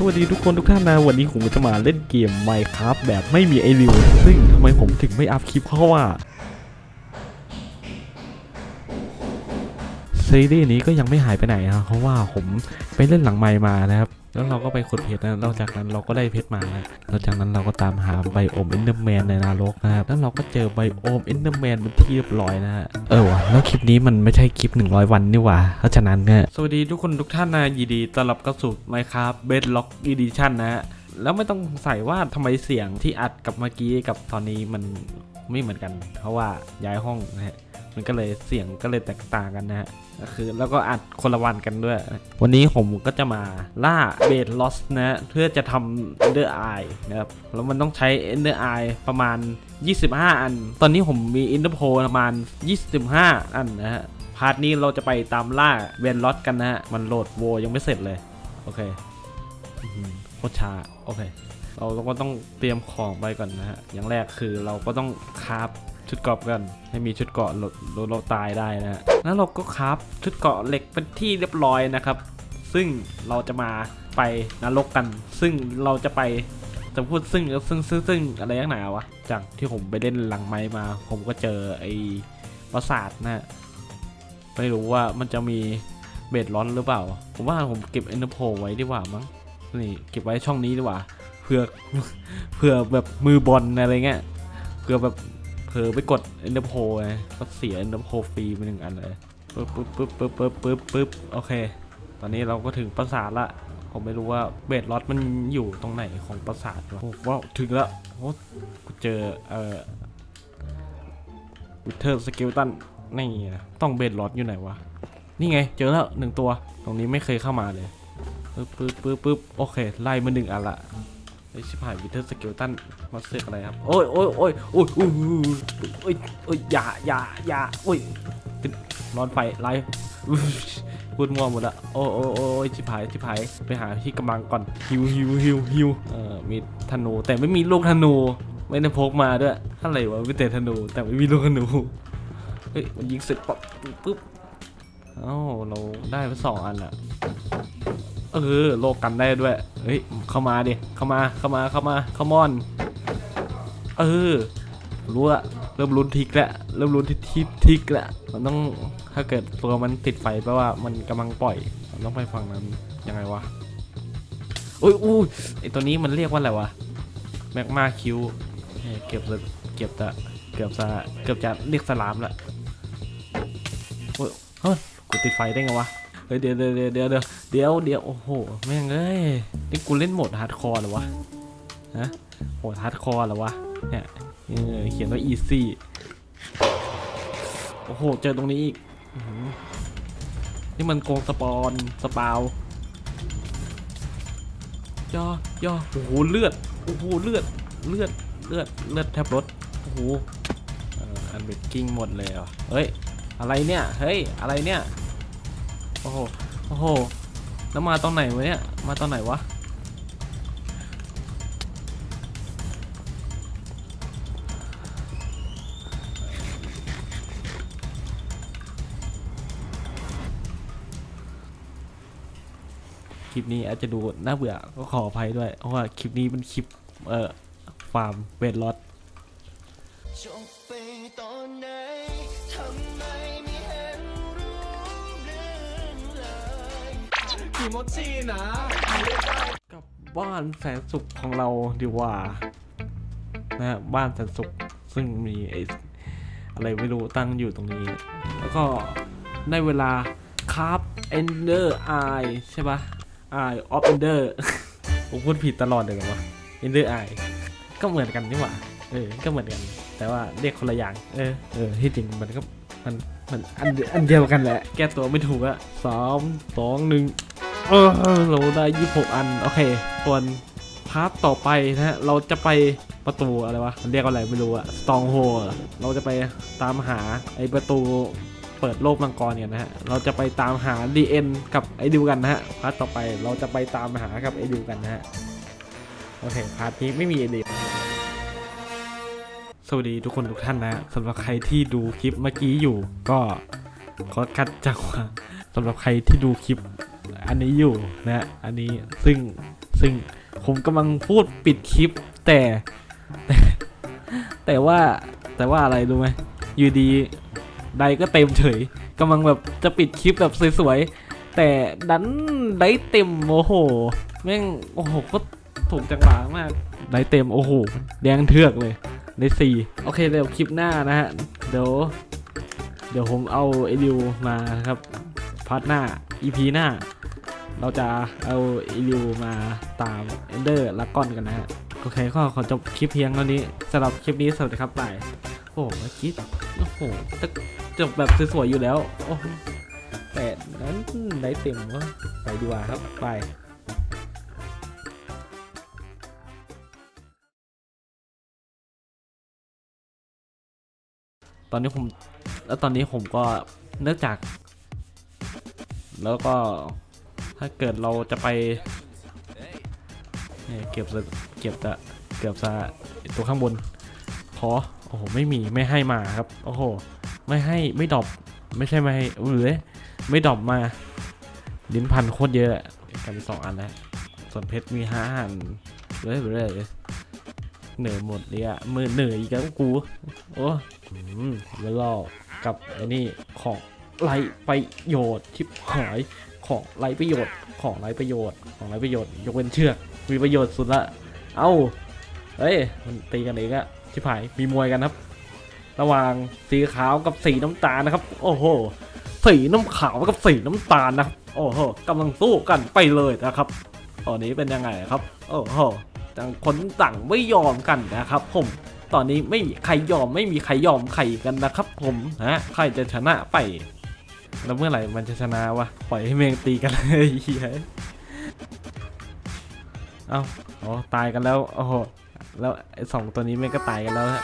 สวัสดีทุกคนทุกท่านนะวันนี้ผมจะมาเล่นเกม Minecraft แบบไม่มีไอริวซึ่งทำไมผมถึงไม่อัพคลิปเพราะว่า ซีรีส์นี้ก็ยังไม่หายไปไหนนะเพราะว่าผมไปเล่นหลังไมค์มานะครับแล้วเราก็ไปขุดเพชรนะแล้วจากนั้นเราก็ได้เพชรมานะแล้วจากนั้นเราก็ตามหาไบโอมเอนเดอร์แมนในนรกนะครับแล้วเราก็เจอไบโอมเอนเดอร์แมนเป็นที่เรียบร้อยนะฮะเออวะแล้วคลิปนี้มันไม่ใช่คลิป 100 วันนี่หว่าเพราะฉะนั้นเนี่ยสวัสดีทุกคนทุกท่านนะยินดีต้อนรับเข้าสู่ Minecraft Bedrock Edition นะฮะแล้วไม่ต้องสงสัยว่าทำไมเสียงที่อัดกับเมื่อกี้กับตอนนี้มันไม่เหมือนกัน เพราะว่าย้ายห้องนะฮะมันก็เลยเสียงก็เลยแตกต่างกันนะฮะคือแล้วก็อัดคนละวันกันด้วย วันนี้ผมก็จะมาล่าเบดลอสนะเพื่อจะทำ Ender Eye นะครับ แล้วมันต้องใช้ Ender Eye ประมาณ 25 อัน ตอนนี้ผมมี Ender Pearl ประมาณ 25 อันนะฮะ พาร์ทนี้เราจะไปตามล่าเวนลอสกันนะฮะ มันโหลดโวยังไม่เสร็จเลย โอเคโคตรช้า โอเค เราก็ต้องเตรียมของไปก่อนนะฮะ อย่างแรกคือเราก็ต้องคราฟ ชุดเกราะกันให้มีชุดเกราะลดลดเราตายได้นะฮะแล้วเราก็คราฟชุดเกราะเหล็กเป็นที่เรียบร้อยนะครับ ซึ่งเราจะมาไปนรกกัน ซึ่งเราจะไปจะพูดซึ่งซึ่งซึ่งซึ่งอะไรย่างหนาวะจากที่ผมไปเล่นหลังไม้มา ผมก็เจอไอ้ปราสาทนะฮะไม่รู้ว่ามันจะมีเบดร้อนหรือเปล่า ผมว่าผมเก็บเอ็นเตอร์โพไว้ดีกว่ามั้งนี่เก็บไว้ช่องนี้ดีกว่าเพื่อเพื่อแบบมือบอลอะไรเงี้ยเพื่อแบบ เผลอไปกดเอ็นเตอร์โพไงก็เสียเอ็นเตอร์โพฟรีไปหนึ่งอันเลยปึ๊บปึ๊บปึ๊บปึ๊บปึ๊บปึ๊บปึ๊บโอเค ตอนนี้เราก็ถึงปราสาทละ ผมไม่รู้ว่าเบดล็อตมันอยู่ตรงไหนของปราสาทวะโอ้ว้าวถึงแล้วโอ้กูเจอเอ่อวิเทอร์สเกลตันนี่นะต้องเบดล็อตอยู่ไหนวะนี่ไง เจอแล้วหนึ่งตัว ตรงนี้ไม่เคยเข้ามาเลยปึ๊บปึ๊บปึ๊บปึ๊บโอเค ไล่มาหนึ่งอันละ อชิบหายวิเทอร์สเกลตันมาเสกอะไรครับ โอ้ยโอ้ยโอ้ยโอ้ยโอ้ยโอ้ยโอ้ยอย่าอย่าอย่าโอ้ยร้อนไฟไล่พูดมั่วหมดละโอ้ยโอ้โอ้ยชิบหายชิบหายไปหาที่กำลังก่อนฮิวฮิวฮิวฮิวเอ่อมีธนูแต่ไม่มีลูกธนูไม่ได้พกมาด้วยอะไรวะวิเตธนูแต่ไม่มีลูกธนูเฮ้ยมันยิงเสร็จปั๊บปุ๊บเอ้าเราได้ไปสองอันอะ เออโลกกันได้ด้วย เฮ้ย เข้ามาดิ เข้ามา เข้ามา เข้ามาเข้ามอน เออ รู้ละ เริ่มลุ้นทิกแล้วเริ่มลุ้นทิทิกทิกแล้วมันต้อง ถ้าเกิดตัวมันติดไฟแปลว่ามันกำลังปล่อย ต้องไปฝั่งนั้น ยังไงวะอุ้ยอุ้ยไอตัวนี้มันเรียกว่าอะไรวะ แมกมาคิว เก็บเลยเก็บจะเกือบจะเกือบจะเรียกสลามละโอ้ย เฮ้ย กูติดไฟได้ไงวะ เฮ้ยเดี๋ยวเดี๋ยวเดี๋ยวเดี๋ยวเดี๋ยวเดี๋ยวเดี๋ยวโอ้โหแม่งเอ้ยนี่กูเล่นโหมดฮาร์ดคอร์เหรอวะฮะโหมดฮาร์ดคอร์เหรอวะเนี่ยเขียนว่า easy โอ้โหเจอตรงนี้อีกนี่มันโกงสปอนสปาวย่อย่อโอ้โหเลือดโอ้โหเลือดเลือดเลือดเลือดแทบรถโอ้โหอันเบรกกิ้งหมดเลยเหรอะเฮ้ยอะไรเนี่ยเฮ้ยอะไรเนี่ย โอ้โห โอ้โห แล้วมาตอนไหนวะเนี่ย มาตอนไหนวะ คลิปนี้อาจจะดูน่าเบื่อก็ขออภัยด้วย เพราะว่าคลิปนี้เป็นคลิป เอ่อฟาร์มเวทลอตจบไปตอนไหนทำ กิโมจินะกับบ้านแสนสุขของเราดีกว่านะฮะบ้านแสนสุขซึ่งมีไอ้อะไรไม่รู้ตั้งอยู่ตรงนี้ แล้วก็ได้เวลาคราฟเอนเดอร์ไอใช่ปะไอออฟเอนเดอร์ผมพูดผิดตลอดเลยหรอวะเอนเดอร์ไอก็เหมือนกันนี่หว่าเออ ก็เหมือนกัน แต่ว่าเรียกคนละอย่าง เออ เออ ที่จริงมันก็มันมันอันเดียวอันเดียวกันแหละ แก้ตัวไม่ถูกอะสามสองหนึ่ง เออเราได้ยี่หกอัน โอเคส่วนพาร์ทต่อไปนะฮะ เราจะไปประตูอะไรวะ มันเรียกว่าอะไรไม่รู้อะสตองโฮเราจะไปตามหาไอประตูเปิดโลกมังกรเนี่ยนะฮะ เราจะไปตามหา DN กับไอดิวกันนะฮะ พาร์ทต่อไปเราจะไปตามหากับไอดิวกันนะฮะ โอเค พาร์ทนี้ไม่มีไอดิวสวัสดีทุกคนทุกท่านนะฮะสำหรับใครที่ดูคลิปเมื่อกี้อยู่ก็ขอคัดจังหวะสำหรับใครที่ดูคลิป อันนี้อยู่นะอันนี้ซึ่งซึ่งผมกำลังพูดปิดคลิปแต่แต่แต่ว่าแต่ว่าอะไรรู้ไหมอยู่ดีไดก็เต็มเฉยกำลังแบบจะปิดคลิปแบบสวยๆแต่ดันได้เต็มโอ้โหแม่งโอ้โหก็ถูกจังหวะมากได้เต็มโอ้โหแดงเทือกเลยได้สี่โอเคเดี๋ยวคลิปหน้านะฮะเดี๋ยวเดี๋ยวผมเอาไอริวมาครับพาร์ทหน้า EP หน้า เราจะเอาไอริวมาตามเอนเดอร์ลักก้อนกันนะฮะโอเคก็ขอจบคลิปเพียงเท่านี้สำหรับคลิปนี้สวัสดีครับบายโอ้โหเมื่อกี้โอ้โหจบแบบสวยๆอยู่แล้วโอ้โหแต่นั้นได้เต็มก็ไปดีกว่าครับบายตอนนี้ผมแล้วตอนนี้ผมก็เนื่องจาก แล้วก็ ถ้าเกิดเราจะไปเนี่ยเก็บจะเก็บจะเก็บจะตัวข้างบน ขอ โอ้โห ไม่มีไม่ให้มาครับ โอ้โห ไม่ให้ไม่ดอปไม่ใช่ไม่ให้เออไม่ดอปมา ลิ้นพันโคตรเยอะกันสองอันแล้วส่วนเพชรมีห้าอันเลยเลยเหนื่อยหมดเลยอะมือเหนื่อยอีกแล้วกู โอ้อืมแล้วก็กับไอ้นี่ของไรประโยชน์ชิบหาย ของไรประโยชน์ของไรประโยชน์ของไรประโยชน์ยกเว้นเชือกมีประโยชน์สุดละเอ้าเฮ้ยมันตีกันเองอะชิบหายมีมวยกันครับ ระหว่างสีขาวกับสีน้ำตาลนะครับ โอ้โหสีน้ำขาวกับสีน้ำตาลนะครับโอ้โหกำลังสู้กันไปเลยนะครับตอนนี้เป็นยังไงครับ โอ้โหต่างคนต่างไม่ยอมกันนะครับ ผมตอนนี้ไม่มีใครยอมไม่มีใครยอมใครกันนะครับ ผมนะใครจะชนะไป แล้วเมื่อไหร่มันจะชนะวะ ปล่อยให้เมงตีกันเลยเหี้ยเอ้าอ๋อตายกันแล้ว โอ้โห แล้วสองตัวนี้เมงก็ตายกันแล้วฮะ